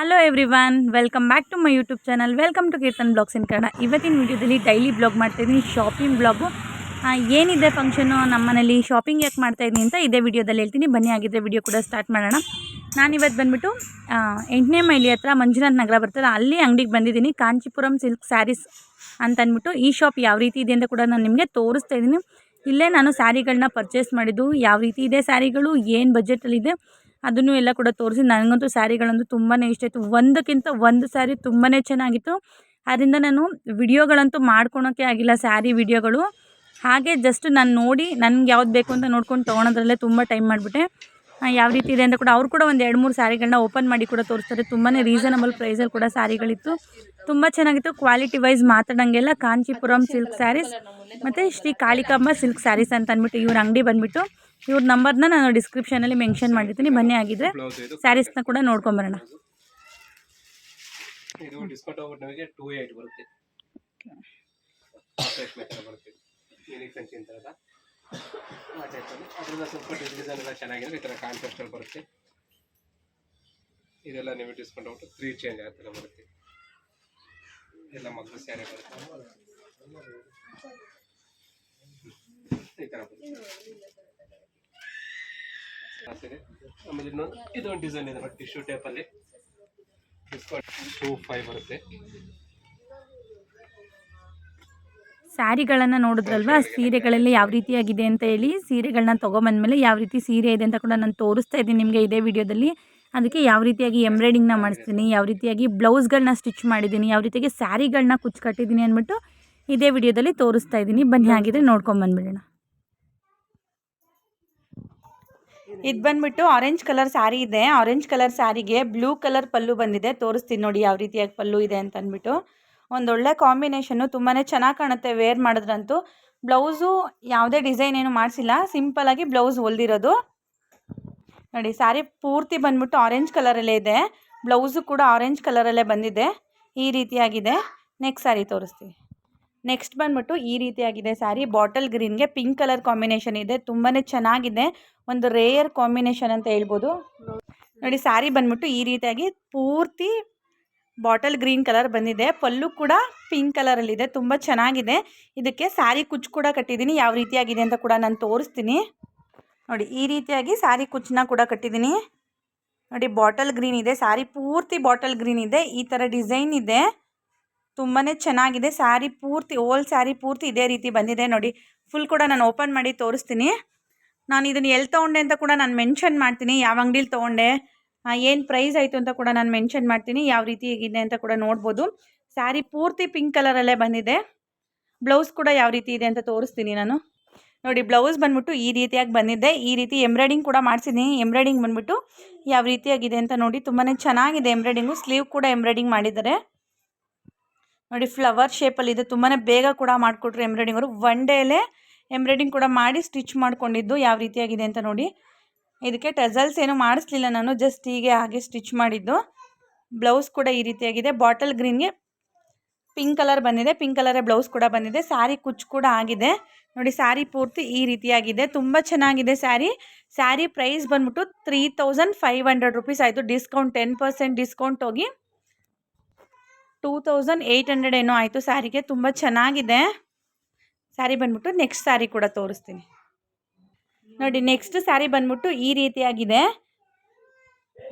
Hello everyone welcome back to my YouTube channel welcome to Keerthan blogs in Kannada ಇವತ್ತಿನ ವೀಡಿಯೋದಲ್ಲಿ daily blog ಮಾಡ್ತಾಯಿದ್ದೀನಿ shopping blog ಏನಿದೆ function ನಮ್ಮ ಮನೇಲಿ shopping ಯಾಕೆ ಮಾಡ್ತಾಯಿದ್ದೀನಿ ಅಂತ ಇದೇ ವಿಡಿಯೋದಲ್ಲಿ ಹೇಳ್ತೀನಿ. ಬನ್ನಿ ಆಗಿದ್ದರೆ ವಿಡಿಯೋ ಕೂಡ ಸ್ಟಾರ್ಟ್ ಮಾಡೋಣ. ನಾನಿವತ್ತು ಬಂದುಬಿಟ್ಟು ಎಂಟನೇ ಮೈಲಿ ಹತ್ರ ಮಂಜುನಾಥ್ ನಗರ ಬರ್ತದೆ. ಅಲ್ಲಿ ಅಂಗಡಿಗೆ ಬಂದಿದ್ದೀನಿ ಕಾಂಚಿಪುರಂ ಸಿಲ್ಕ್ ಸ್ಯಾರೀಸ್ ಅಂತ ಅಂದ್ಬಿಟ್ಟು ಈ ಶಾಪ್ ಯಾವ ರೀತಿ ಇದೆ ಅಂತ ಕೂಡ ನಾನು ನಿಮಗೆ ತೋರಿಸ್ತಾ ಇದ್ದೀನಿ ಇಲ್ಲೇ ನಾನು ಸ್ಯಾರಿಗಳನ್ನ ಪರ್ಚೇಸ್ ಮಾಡಿದ್ದು. ಯಾವ ರೀತಿ ಇದೆ ಸ್ಯಾರಿಗಳು? ಏನು ಬಜೆಟಲ್ಲಿದೆ ಅದನ್ನು ಎಲ್ಲ ಕೂಡ ತೋರಿಸಿ. ನನಗಂತೂ ಸ್ಯಾರಿಗಳಂತೂ ತುಂಬಾ ಇಷ್ಟ ಆಯಿತು. ಒಂದಕ್ಕಿಂತ ಒಂದು ಸ್ಯಾರಿ ತುಂಬಾ ಚೆನ್ನಾಗಿತ್ತು. ಅದರಿಂದ ನಾನು ವಿಡಿಯೋಗಳಂತೂ ಮಾಡ್ಕೊಳೋಕ್ಕೆ ಆಗಿಲ್ಲ ಸ್ಯಾರಿ ವಿಡಿಯೋಗಳು. ಹಾಗೆ ಜಸ್ಟ್ ನಾನು ನೋಡಿ, ನನಗೆ ಯಾವ್ದು ಬೇಕು ಅಂತ ನೋಡ್ಕೊಂಡು ತೊಗೊಳೋದ್ರಲ್ಲೇ ತುಂಬ ಟೈಮ್ ಮಾಡಿಬಿಟ್ಟೆ. ಯಾವ ರೀತಿ ಇದೆ ಅಂತ ಕೂಡ ಅವ್ರು ಕೂಡ ಒಂದು ಎರಡು ಮೂರು ಸ್ಯಾರಿಗಳನ್ನ ಓಪನ್ ಮಾಡಿ ಕೂಡ ತೋರಿಸ್ತಾರೆ. ತುಂಬಾ ರೀಸನಬಲ್ ಪ್ರೈಸಲ್ಲಿ ಕೂಡ ಸ್ಯಾರಿಗಳಿತ್ತು. ತುಂಬ ಚೆನ್ನಾಗಿತ್ತು. ಕ್ವಾಲಿಟಿ ವೈಸ್ ಮಾತಾಡೋಂಗೆಲ್ಲ ಕಾಂಚೀಪುರಂ ಸಿಲ್ಕ್ ಸ್ಯಾರೀಸ್ ಮತ್ತು ಶ್ರೀ ಕಾಳಿಕಮ್ಮ ಸಿಲ್ಕ್ ಸ್ಯಾರೀಸ್ ಅಂತ ಅಂದ್ಬಿಟ್ಟು ಇವ್ರ ಅಂಗಡಿ ಬಂದುಬಿಟ್ಟು ಇವ್ರ ನಂಬರ್ನ ನಾನು ಡಿಸ್ಕ್ರಿಪ್ಷನಲ್ಲಿ ಮೆನ್ಷನ್ ಮಾಡಿರ್ತೀನಿ. ಬನ್ನಿ ಆಗಿದ್ರೆ ಸ್ಯಾರೀಸ್ನ ಕೂಡ ನೋಡ್ಕೊಂಬರೋಣ ಅದರಿಂದ ಸ್ವಲ್ಪ ಡಿಸೈನ್ ಎಲ್ಲ ಚೆನ್ನಾಗಿದೆ. ಈ ಥರ ಕಾಂಟ್ರಾಸ್ಟಲ್ಲಿ ಬರುತ್ತೆ. ಇದೆಲ್ಲ ನೀವು ಡಿಸ್ಕೌಂಟ್ ಹೋಗ್ಬಿಟ್ಟು ತ್ರೀ ಚೇಂಜ್ ಆ ಥರ ಬರುತ್ತೆ. ಎಲ್ಲ ಮಕ್ಕಳು ಸ್ಯಾರಿ ಬರುತ್ತೆ. ಈ ಥರ ಬರುತ್ತೆ. ಆಮೇಲೆ ಇನ್ನೊಂದು ಇದೊಂದು ಡಿಸೈನ್ ಇದೆ ನೋಡಿ ಟಿಶ್ಯೂ ಟೇಪಲ್ಲಿ ಫೈವ್ ಬರುತ್ತೆ. ಸ್ಯಾರಿಗಳನ್ನು ನೋಡಿದ್ರಲ್ವಾ? ಸೀರೆಗಳಲ್ಲಿ ಯಾವ ರೀತಿಯಾಗಿದೆ ಅಂತ ಹೇಳಿ, ಸೀರೆಗಳನ್ನ ತಗೊಂಬಂದ್ಮೇಲೆ ಯಾವ ರೀತಿ ಸೀರೆ ಇದೆ ಅಂತ ಕೂಡ ನಾನು ತೋರಿಸ್ತಾ ಇದ್ದೀನಿ ನಿಮಗೆ ಇದೇ ವಿಡಿಯೋದಲ್ಲಿ. ಅದಕ್ಕೆ ಯಾವ ರೀತಿಯಾಗಿ ಎಂಬ್ರಾಯ್ಡಿಂಗ್ನ ಮಾಡಿಸ್ತೀನಿ, ಯಾವ ರೀತಿಯಾಗಿ ಬ್ಲೌಸ್ಗಳನ್ನ ಸ್ಟಿಚ್ ಮಾಡಿದ್ದೀನಿ, ಯಾವ ರೀತಿಯಾಗಿ ಸ್ಯಾರಿಗಳನ್ನ ಕುಚ್ಚು ಕಟ್ಟಿದ್ದೀನಿ ಅಂದ್ಬಿಟ್ಟು ಇದೇ ವಿಡಿಯೋದಲ್ಲಿ ತೋರಿಸ್ತಾ ಇದ್ದೀನಿ. ಬನ್ನಿ ಹಾಗಿದ್ರೆ ನೋಡ್ಕೊಂಬಂದ್ಬಿಡೋಣ ಇದು ಬಂದ್ಬಿಟ್ಟು ಆರೆಂಜ್ ಕಲರ್ ಸ್ಯಾರಿ ಇದೆ. ಆರೆಂಜ್ ಕಲರ್ ಸ್ಯಾರಿಗೆ ಬ್ಲೂ ಕಲರ್ ಪಲ್ಲು ಬಂದಿದೆ. ತೋರಿಸ್ತೀನಿ ನೋಡಿ ಯಾವ ರೀತಿಯಾಗಿ ಪಲ್ಲು ಇದೆ ಅಂತ ಅಂದ್ಬಿಟ್ಟು. ಒಂದೊಳ್ಳೆ ಕಾಂಬಿನೇಷನ್ನು ತುಂಬಾ ಚೆನ್ನಾಗಿ ಕಾಣುತ್ತೆ ವೇರ್ ಮಾಡಿದ್ರಂತೂ. ಬ್ಲೌಸು ಯಾವುದೇ ಡಿಸೈನ್ ಏನು ಮಾಡಿಸಿಲ್ಲ. ಸಿಂಪಲಾಗಿ ಬ್ಲೌಸ್ ಹೊಲ್ದಿರೋದು. ನೋಡಿ ಸ್ಯಾರಿ ಪೂರ್ತಿ ಬಂದ್ಬಿಟ್ಟು ಆರೆಂಜ್ ಕಲರಲ್ಲೇ ಇದೆ. ಬ್ಲೌಸು ಕೂಡ ಆರೆಂಜ್ ಕಲರಲ್ಲೇ ಬಂದಿದೆ. ಈ ರೀತಿಯಾಗಿದೆ. ನೆಕ್ಸ್ಟ್ ಸ್ಯಾರಿ ತೋರಿಸ್ತೀವಿ ನೆಕ್ಸ್ಟ್ ಬಂದ್ಬಿಟ್ಟು ಈ ರೀತಿಯಾಗಿದೆ ಸ್ಯಾರಿ. ಬಾಟಲ್ ಗ್ರೀನ್ಗೆ ಪಿಂಕ್ ಕಲರ್ ಕಾಂಬಿನೇಷನ್ ಇದೆ. ತುಂಬಾ ಚೆನ್ನಾಗಿದೆ. ಒಂದು ರೇಯರ್ ಕಾಂಬಿನೇಷನ್ ಅಂತ ಹೇಳ್ಬೋದು. ನೋಡಿ, ಸ್ಯಾರಿ ಬಂದ್ಬಿಟ್ಟು ಈ ರೀತಿಯಾಗಿ ಪೂರ್ತಿ ಬಾಟಲ್ ಗ್ರೀನ್ ಕಲರ್ ಬಂದಿದೆ. ಪಲ್ಲು ಕೂಡ ಪಿಂಕ್ ಕಲರಲ್ಲಿದೆ ತುಂಬ ಚೆನ್ನಾಗಿದೆ. ಇದಕ್ಕೆ ಸ್ಯಾರಿ ಕುಚ್ ಕೂಡ ಕಟ್ಟಿದ್ದೀನಿ. ಯಾವ ರೀತಿಯಾಗಿದೆ ಅಂತ ಕೂಡ ನಾನು ತೋರಿಸ್ತೀನಿ. ನೋಡಿ, ಈ ರೀತಿಯಾಗಿ ಸ್ಯಾರಿ ಕುಚ್ಚನ್ನ ಕೂಡ ಕಟ್ಟಿದ್ದೀನಿ. ನೋಡಿ, ಬಾಟಲ್ ಗ್ರೀನ್ ಇದೆ. ಸ್ಯಾರಿ ಪೂರ್ತಿ ಬಾಟಲ್ ಗ್ರೀನ್ ಇದೆ. ಈ ಥರ ಡಿಸೈನ್ ಇದೆ. ತುಂಬಾ ಚೆನ್ನಾಗಿದೆ. ಸ್ಯಾರಿ ಪೂರ್ತಿ ಓಲ್ ಸ್ಯಾರಿ ಪೂರ್ತಿ ಇದೇ ರೀತಿ ಬಂದಿದೆ ನೋಡಿ. ಫುಲ್ ಕೂಡ ನಾನು ಓಪನ್ ಮಾಡಿ ತೋರಿಸ್ತೀನಿ. ನಾನು ಇದನ್ನು ಎಲ್ಲಿ ತೊಗೊಂಡೆ ಅಂತ ಕೂಡ ನಾನು ಮೆನ್ಷನ್ ಮಾಡ್ತೀನಿ. ಯಾವ ಅಂಗಡೀಲಿ ತೊಗೊಂಡೆ ಏನು ಪ್ರೈಸ್ ಆಯಿತು ಅಂತ ಕೂಡ ನಾನು ಮೆನ್ಷನ್ ಮಾಡ್ತೀನಿ. ಯಾವ ರೀತಿ ಹೇಗಿದೆ ಅಂತ ಕೂಡ ನೋಡ್ಬೋದು. ಸ್ಯಾರಿ ಪೂರ್ತಿ ಪಿಂಕ್ ಕಲರಲ್ಲೇ ಬಂದಿದೆ. ಬ್ಲೌಸ್ ಕೂಡ ಯಾವ ರೀತಿ ಇದೆ ಅಂತ ತೋರಿಸ್ತೀನಿ ನಾನು. ನೋಡಿ, ಬ್ಲೌಸ್ ಬಂದ್ಬಿಟ್ಟು ಈ ರೀತಿಯಾಗಿ ಬಂದಿದೆ. ಈ ರೀತಿ ಎಂಬ್ರಾಯ್ಡಿಂಗ್ ಕೂಡ ಮಾಡಿಸಿದ್ದೀನಿ. ಎಂಬ್ರಾಯ್ಡಿಂಗ್ ಬಂದ್ಬಿಟ್ಟು ಯಾವ ರೀತಿಯಾಗಿದೆ ಅಂತ ನೋಡಿ. ತುಂಬಾ ಚೆನ್ನಾಗಿದೆ ಎಂಬ್ರಾಯ್ಡಿಂಗು. ಸ್ಲೀವ್ ಕೂಡ ಎಂಬ್ರಾಯ್ಡಿಂಗ್ ಮಾಡಿದ್ದಾರೆ. ನೋಡಿ ಫ್ಲವರ್ ಶೇಪಲ್ಲಿ ಇದೆ ತುಂಬಾ ಬೇಗ ಕೂಡ ಮಾಡಿಕೊಟ್ರು ಎಂಬ್ರಾಯ್ಡಿಂಗ್ ಅವರು. ಒನ್ ಡೇಲೇ ಎಂಬ್ರಾಯ್ಡಿಂಗ್ ಕೂಡ ಮಾಡಿ ಸ್ಟಿಚ್ ಮಾಡ್ಕೊಂಡಿದ್ದು ಯಾವ ರೀತಿಯಾಗಿದೆ ಅಂತ ನೋಡಿ. ಇದಕ್ಕೆ ಟೆಸಲ್ಸ್ ಏನು ಮಾಡಿಸ್ಲಿಲ್ಲ ನಾನು ಜಸ್ಟ್ ಹೀಗೆ ಹಾಗೆ ಸ್ಟಿಚ್ ಮಾಡಿದ್ದು. ಬ್ಲೌಸ್ ಕೂಡ ಈ ರೀತಿಯಾಗಿದೆ. ಬಾಟಲ್ ಗ್ರೀನ್ಗೆ ಪಿಂಕ್ ಕಲರ್ ಬಂದಿದೆ. ಪಿಂಕ್ ಕಲರೇ ಬ್ಲೌಸ್ ಕೂಡ ಬಂದಿದೆ. ಸ್ಯಾರಿ ಕುಚ್ಚು ಕೂಡ ಆಗಿದೆ. ನೋಡಿ ಸ್ಯಾರಿ ಪೂರ್ತಿ ಈ ರೀತಿಯಾಗಿದೆ. ತುಂಬ ಚೆನ್ನಾಗಿದೆ ಸ್ಯಾರಿ ಸ್ಯಾರಿ ಪ್ರೈಸ್ ಬಂದ್ಬಿಟ್ಟು three thousand five hundred rupees ಆಯಿತು. ಡಿಸ್ಕೌಂಟ್ ಟೆನ್ ಪರ್ಸೆಂಟ್ ಡಿಸ್ಕೌಂಟ್ ಹೋಗಿ. ಟೂ ತೌಸಂಡ್ ಏಯ್ಟ್ ಹಂಡ್ರೆಡ್ ಏನೋ ಆಯಿತು. ಸ್ಯಾರಿಗೆ ತುಂಬ ಚೆನ್ನಾಗಿದೆ. ಸ್ಯಾರಿ ಬಂದ್ಬಿಟ್ಟು ನೆಕ್ಸ್ಟ್ ಸ್ಯಾರಿ ಕೂಡ ತೋರಿಸ್ತೀನಿ. ನೋಡಿ ನೆಕ್ಸ್ಟ್ ಸ್ಯಾರಿ ಬಂದ್ಬಿಟ್ಟು ಈ ರೀತಿಯಾಗಿದೆ.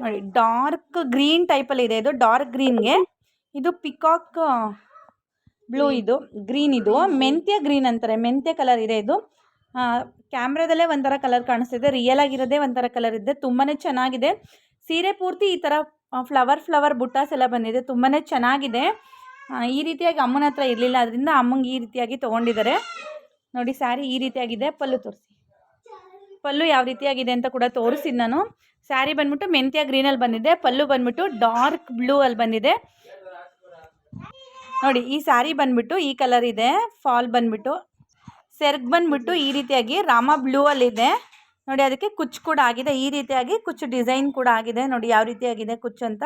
ನೋಡಿ ಡಾರ್ಕ್ ಗ್ರೀನ್ ಟೈಪಲ್ಲಿ ಇದೆ. ಇದು ಡಾರ್ಕ್ ಗ್ರೀನ್ಗೆ ಇದು ಪಿಕಾಕ್ ಬ್ಲೂ ಇದು ಗ್ರೀನ್ ಇದು. ಮೆಂತ್ಯ ಗ್ರೀನ್ ಅಂತಾರೆ. ಮೆಂತ್ಯ ಕಲರ್ ಇದೆ ಇದು. ಕ್ಯಾಮ್ರಾದಲ್ಲೇ ಒಂಥರ ಕಲರ್ ಕಾಣಿಸ್ತಿದೆ. ರಿಯಲ್ ಆಗಿರೋದೇ ಒಂಥರ ಕಲರ್ ಇದೆ. ತುಂಬಾ ಚೆನ್ನಾಗಿದೆ. ಸೀರೆ ಪೂರ್ತಿ ಈ ಥರ ಫ್ಲವರ್ ಫ್ಲವರ್ ಬುಟ್ಟಾಸ್ ಎಲ್ಲ ಬಂದಿದೆ. ತುಂಬಾ ಚೆನ್ನಾಗಿದೆ. ಈ ರೀತಿಯಾಗಿ ಅಮ್ಮನ ಹತ್ರ ಇರಲಿಲ್ಲ. ಅದರಿಂದ ಅಮ್ಮಂಗೆ ಈ ರೀತಿಯಾಗಿ ತೊಗೊಂಡಿದ್ದಾರೆ. ನೋಡಿ, ಸ್ಯಾರಿ ಈ ರೀತಿಯಾಗಿದೆ. ಪಲ್ಲು ತೋರಿಸಿ. ಪಲ್ಲು ಯಾವ ರೀತಿಯಾಗಿದೆ ಅಂತ ಕೂಡ ತೋರಿಸಿದ್ದು ನಾನು. ಸ್ಯಾರಿ ಬಂದ್ಬಿಟ್ಟು ಮೆಂತ್ಯ ಗ್ರೀನಲ್ಲಿ ಬಂದಿದೆ. ಪಲ್ಲು ಬಂದ್ಬಿಟ್ಟು ಡಾರ್ಕ್ ಬ್ಲೂ ಅಲ್ಲಿ ಬಂದಿದೆ. ನೋಡಿ, ಈ ಸ್ಯಾರಿ ಬಂದ್ಬಿಟ್ಟು ಈ ಕಲರ್ ಇದೆ. ಫಾಲ್ ಬಂದ್ಬಿಟ್ಟು. ಸೆರ್ಗ್ ಬಂದ್ಬಿಟ್ಟು ಈ ರೀತಿಯಾಗಿ ರಾಮ ಬ್ಲೂ ಅಲ್ಲಿದೆ. ನೋಡಿ ಅದಕ್ಕೆ ಕುಚ್ಚು ಕೂಡ ಆಗಿದೆ. ಈ ರೀತಿಯಾಗಿ ಕುಚ್ಚು ಡಿಸೈನ್ ಕೂಡ ಆಗಿದೆ. ನೋಡಿ ಯಾವ ರೀತಿಯಾಗಿದೆ ಕುಚ್ಚು ಅಂತ.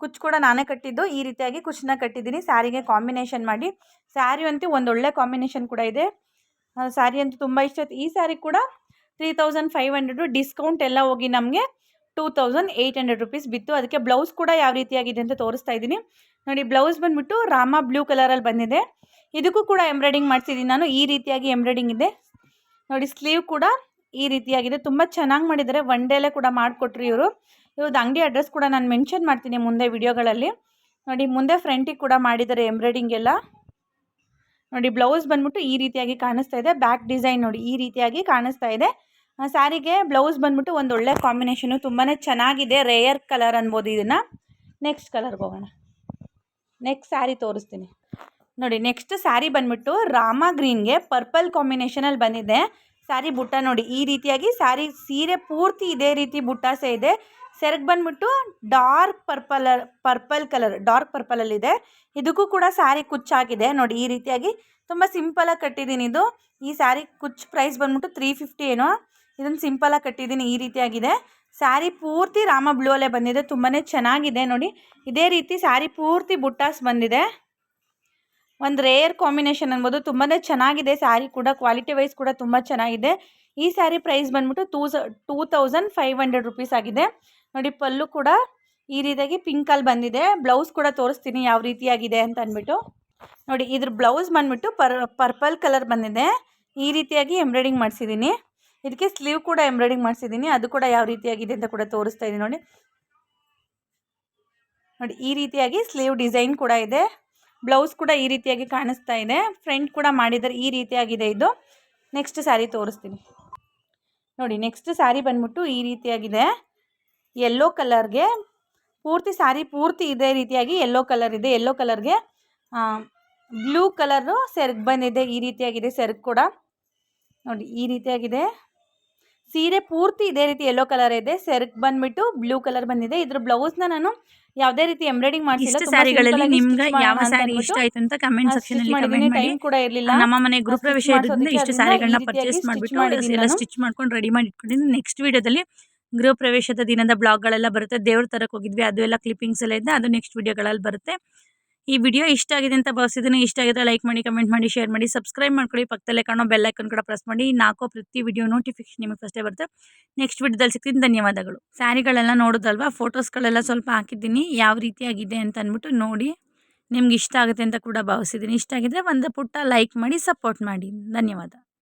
ಕುಚ್ಚು ಕೂಡ ನಾನೇ ಕಟ್ಟಿದ್ದು. ಈ ರೀತಿಯಾಗಿ ಕುಚ್ಚನ್ನ ಕಟ್ಟಿದ್ದೀನಿ. ಸ್ಯಾರಿಗೆ ಕಾಂಬಿನೇಷನ್ ಮಾಡಿ. ಸ್ಯಾರಿ ಅಂತೂ ಒಂದೊಳ್ಳೆ ಕಾಂಬಿನೇಷನ್ ಕೂಡ ಇದೆ. ಸ್ಯಾರಿ ಅಂತೂ ತುಂಬ ಇಷ್ಟ ಆಯ್ತು. ಈ ಸ್ಯಾರಿ ಕೂಡ three thousand five hundred discount ಎಲ್ಲ ಹೋಗಿ ನಮಗೆ two thousand eight hundred rupees ಬಿತ್ತು. ಅದಕ್ಕೆ ಬ್ಲೌಸ್ ಕೂಡ ಯಾವ ರೀತಿಯಾಗಿದೆ ಅಂತ ತೋರಿಸ್ತಾ ಇದ್ದೀನಿ. ನೋಡಿ ಬ್ಲೌಸ್ ಬಂದುಬಿಟ್ಟು ರಾಮ ಬ್ಲೂ ಕಲರಲ್ಲಿ ಬಂದಿದೆ. ಇದಕ್ಕೂ ಕೂಡ ಎಂಬ್ರಾಯ್ಡಿಂಗ್ ಮಾಡಿಸಿದ್ದೀನಿ ನಾನು. ಈ ರೀತಿಯಾಗಿ ಎಂಬ್ರಾಯ್ಡಿಂಗ್ ಇದೆ. ನೋಡಿ ಸ್ಲೀವ್ ಕೂಡ ಈ ರೀತಿಯಾಗಿದೆ. ತುಂಬ ಚೆನ್ನಾಗಿ ಮಾಡಿದ್ದಾರೆ. ಒನ್ ಡೇಲೇ ಕೂಡ ಮಾಡಿಕೊಟ್ರಿ ಇವರು. ಇವ್ರದ್ದು ಅಂಗಡಿ ಅಡ್ರೆಸ್ ಕೂಡ ನಾನು ಮೆನ್ಷನ್ ಮಾಡ್ತೀನಿ ಮುಂದೆ ವಿಡಿಯೋಗಳಲ್ಲಿ. ನೋಡಿ, ಮುಂದೆ ಫ್ರಂಟಿಗೆ ಕೂಡ ಮಾಡಿದ್ದಾರೆ ಎಂಬ್ರಾಯ್ಡಿಂಗ್ ಎಲ್ಲ. ನೋಡಿ, ಬ್ಲೌಸ್ ಬಂದ್ಬಿಟ್ಟು ಈ ರೀತಿಯಾಗಿ ಕಾಣಿಸ್ತಾ ಇದೆ. ಬ್ಯಾಕ್ ಡಿಸೈನ್ ನೋಡಿ, ಈ ರೀತಿಯಾಗಿ ಕಾಣಿಸ್ತಾ ಇದೆ. ಸ್ಯಾರಿಗೆ ಬ್ಲೌಸ್ ಬಂದ್ಬಿಟ್ಟು ಒಂದು ಒಳ್ಳೆ ಕಾಂಬಿನೇಷನು ತುಂಬಾ ಚೆನ್ನಾಗಿದೆ. ರೇಯರ್ ಕಲರ್ ಅನ್ಬೋದು ಇದನ್ನು. ನೆಕ್ಸ್ಟ್ ಕಲರ್ಗೆ ಹೋಗೋಣ. ನೆಕ್ಸ್ಟ್ ಸ್ಯಾರಿ ತೋರಿಸ್ತೀನಿ. ನೋಡಿ, ನೆಕ್ಸ್ಟ್ ಸ್ಯಾರಿ ಬಂದ್ಬಿಟ್ಟು ರಾಮ ಗ್ರೀನ್ಗೆ ಪರ್ಪಲ್ ಕಾಂಬಿನೇಷನಲ್ಲಿ ಬಂದಿದೆ. ಸ್ಯಾರಿ ಬುಟ್ಟ ನೋಡಿ, ಈ ರೀತಿಯಾಗಿ ಸ್ಯಾರಿ ಸೀರೆ ಪೂರ್ತಿ ಇದೇ ರೀತಿ ಬುಟ್ಟಾಸೆ ಇದೆ. ಸೆರಗ್ ಬಂದ್ಬಿಟ್ಟು dark purple purple colour, dark ಪರ್ಪಲಲ್ಲಿದೆ ಇದಕ್ಕೂ ಕೂಡ ಸ್ಯಾರಿ ಕುಚ್ಚಾಗಿದೆ ನೋಡಿ, ಈ ರೀತಿಯಾಗಿ ತುಂಬ ಸಿಂಪಲಾಗಿ ಕಟ್ಟಿದ್ದೀನಿ ಇದು. ಈ ಸ್ಯಾರಿ ಕುಚ್ ಪ್ರೈಸ್ ಬಂದ್ಬಿಟ್ಟು ತ್ರೀ ಫಿಫ್ಟಿ ಏನೋ. ಇದನ್ನು ಸಿಂಪಲಾಗಿ ಕಟ್ಟಿದ್ದೀನಿ ಈ ರೀತಿಯಾಗಿದೆ. ಸ್ಯಾರಿ ಪೂರ್ತಿ ರಾಮ ಬ್ಲೂ ಅಲ್ಲೇ ಬಂದಿದೆ. ತುಂಬಾ ಚೆನ್ನಾಗಿದೆ ನೋಡಿ. ಇದೇ ರೀತಿ ಸ್ಯಾರಿ ಪೂರ್ತಿ ಬುಟ್ಟಾಸ್ ಬಂದಿದೆ. ಒಂದು ರೇರ್ ಕಾಂಬಿನೇಷನ್ ಅನ್ಬೋದು. ತುಂಬಾ ಚೆನ್ನಾಗಿದೆ ಸ್ಯಾರಿ ಕೂಡ ಕ್ವಾಲಿಟಿ ವೈಸ್ ಕೂಡ ತುಂಬ ಚೆನ್ನಾಗಿದೆ. ಈ ಸ್ಯಾರಿ ಪ್ರೈಸ್ ಬಂದ್ಬಿಟ್ಟು two two thousand five hundred rupees ಆಗಿದೆ. ನೋಡಿ, ಪಲ್ಲು ಕೂಡ ಈ ರೀತಿಯಾಗಿ ಪಿಂಕಲ್ಲಿ ಬಂದಿದೆ. ಬ್ಲೌಸ್ ಕೂಡ ತೋರಿಸ್ತೀನಿ ಯಾವ ರೀತಿಯಾಗಿದೆ ಅಂತ ಅಂದ್ಬಿಟ್ಟು. ನೋಡಿ, ಇದ್ರ ಬ್ಲೌಸ್ ಬಂದ್ಬಿಟ್ಟು ಪರ್ ಪರ್ಪಲ್ ಕಲರ್ ಬಂದಿದೆ. ಈ ರೀತಿಯಾಗಿ ಎಂಬ್ರಾಯ್ಡಿಂಗ್ ಮಾಡಿಸಿದ್ದೀನಿ ಇದಕ್ಕೆ ಸ್ಲೀವ್ ಕೂಡ ಎಂಬ್ರಾಯ್ಡಿಂಗ್ ಮಾಡಿಸಿದ್ದೀನಿ ಅದು ಕೂಡ ಯಾವ ರೀತಿಯಾಗಿದೆ ಅಂತ ಕೂಡ ತೋರಿಸ್ತಾ ಇದ್ದೀನಿ ನೋಡಿ. ನೋಡಿ, ಈ ರೀತಿಯಾಗಿ ಸ್ಲೀವ್ ಡಿಸೈನ್ ಕೂಡ ಇದೆ. ಬ್ಲೌಸ್ ಕೂಡ ಈ ರೀತಿಯಾಗಿ ಕಾಣಿಸ್ತಾ ಇದೆ. ಫ್ರಂಟ್ ಕೂಡ ಮಾಡಿದರೆ ಈ ರೀತಿಯಾಗಿದೆ ಇದು. ನೆಕ್ಸ್ಟ್ ಸ್ಯಾರಿ ತೋರಿಸ್ತೀನಿ. ನೋಡಿ, ನೆಕ್ಸ್ಟ್ ಸ್ಯಾರಿ ಬಂದ್ಬಿಟ್ಟು ಈ ರೀತಿಯಾಗಿದೆ. ಯೆಲ್ಲೋ ಕಲರ್ಗೆ ಪೂರ್ತಿ ಸ್ಯಾರಿ ಪೂರ್ತಿ ಇದೇ ರೀತಿಯಾಗಿ ಯೆಲ್ಲೋ ಕಲರ್ ಇದೆ. ಯೆಲ್ಲೋ ಕಲರ್ಗೆ ಬ್ಲೂ ಕಲರು ಸೆರ್ಗ್ ಬಂದಿದೆ. ಈ ರೀತಿಯಾಗಿದೆ ಸೆರ್ಗ್ ಕೂಡ. ನೋಡಿ, ಈ ರೀತಿಯಾಗಿದೆ. ಸೀರೆ ಪೂರ್ತಿ ಇದೇ ರೀತಿ ಯೆಲ್ಲೋ ಕಲರ್ ಇದೆ ಸೆರ್ಕ್ ಬಂದ್ಬಿಟ್ಟು ಬ್ಲೂ ಕಲರ್ ಬಂದಿದೆ. ಇದ್ರ ನ ನಾನು ಯಾವುದೇ ರೀತಿ ಎಂಬ್ರಾಯ್ಡಿಂಗ್ ಮಾಡಿಸಿಲ್ಲ ಇಷ್ಟು ಸ್ಯಾರಿಗಳಲ್ಲಿ ನಿಮ್ಗೆ ಯಾವ ಸ್ಯಾರಿ ಇಷ್ಟ ಆಯ್ತು ಅಂತ ಕಮೆಂಟ್ ಸೆಕ್ಷನ್ ಅಲ್ಲಿ ಕಮೆಂಟ್ ಮಾಡಿ ಟೈಮ್ ಕೂಡ ಇರಲಿಲ್ಲ. ನಮ್ಮ ಮನೆ ಗ್ರೂಪ್ ವಿಷಯ ಪ್ರವೇಶ ಇರೋದ್ರಿಂದ ಇಷ್ಟು ಸ್ಯಾರಿಗಳನ್ನ ಪರ್ಚೇಸ್ ಮಾಡಿಬಿಟ್ಟು ಎಲ್ಲ. ಸ್ಟಿಚ್ ಮಾಡ್ಕೊಂಡು ರೆಡಿ ಮಾಡಿ ಇಟ್ಕೊಂಡಿದ್ದೀನಿ ನೆಕ್ಸ್ಟ್ ವಿಡಿಯೋದಲ್ಲಿ ಗೃಹ ಪ್ರವೇಶದ ದಿನದ ಬ್ಲಾಗ್ಗಳೆಲ್ಲ ಬರುತ್ತೆ. ದೇವ್ರ ತರಕ್ಕೆ ಹೋಗಿದ್ವಿ. ಅದು ಎಲ್ಲ ಕ್ಲಿಪ್ಪಿಂಗ್ಸ್ ಎಲ್ಲ ಇದೆ. ಅದು ನೆಕ್ಸ್ಟ್ ವಿಡಿಯೋಗಳಲ್ಲಿ ಬರುತ್ತೆ. ಈ ವಿಡಿಯೋ ಇಷ್ಟ ಆಗಿದೆ ಅಂತ ಭಾವಿಸಿದ್ದೀನಿ ಇಷ್ಟ ಆಗಿದ್ರೆ ಲೈಕ್ ಮಾಡಿ ಕಮೆಂಟ್ ಮಾಡಿ ಶೇರ್ ಮಾಡಿ ಸಬ್ಸ್ಕ್ರೈಬ್ ಮಾಡ್ಕೊಳ್ಳಿ. ಪಕ್ಕದಲ್ಲೇ ಕಾಣೋ ಬೆಲ್ ಐಕನ್ ಕೂಡ ಪ್ರೆಸ್ ಮಾಡಿ. ನಾಲ್ಕು ಪ್ರತಿ ವಿಡಿಯೋ ನೋಟಿಫಿಕೇಶನ್ ನಿಮಗೆ ಫಸ್ಟೇ ಬರುತ್ತೆ. ನೆಕ್ಸ್ಟ್ ವಿಡಿಯೋದಲ್ಲಿ ಸಿಗ್ತೀನಿ. ಧನ್ಯವಾದಗಳು. ಸ್ಯಾರಿಗಳೆಲ್ಲ ನೋಡೋದಲ್ವಾ? ಫೋಟೋಸ್ಗಳೆಲ್ಲ ಸ್ವಲ್ಪ ಹಾಕಿದ್ದೀನಿ. ಯಾವ ರೀತಿಯಾಗಿದೆ ಅಂತ ಅಂದ್ಬಿಟ್ಟು ನೋಡಿ. ನಿಮ್ಗೆ ಇಷ್ಟ ಆಗುತ್ತೆ ಅಂತ ಕೂಡ ಭಾವಿಸಿದ್ದೀನಿ. ಇಷ್ಟ ಆಗಿದ್ರೆ ಒಂದು ಪುಟ್ಟ ಲೈಕ್ ಮಾಡಿ ಸಪೋರ್ಟ್ ಮಾಡಿ. ಧನ್ಯವಾದ.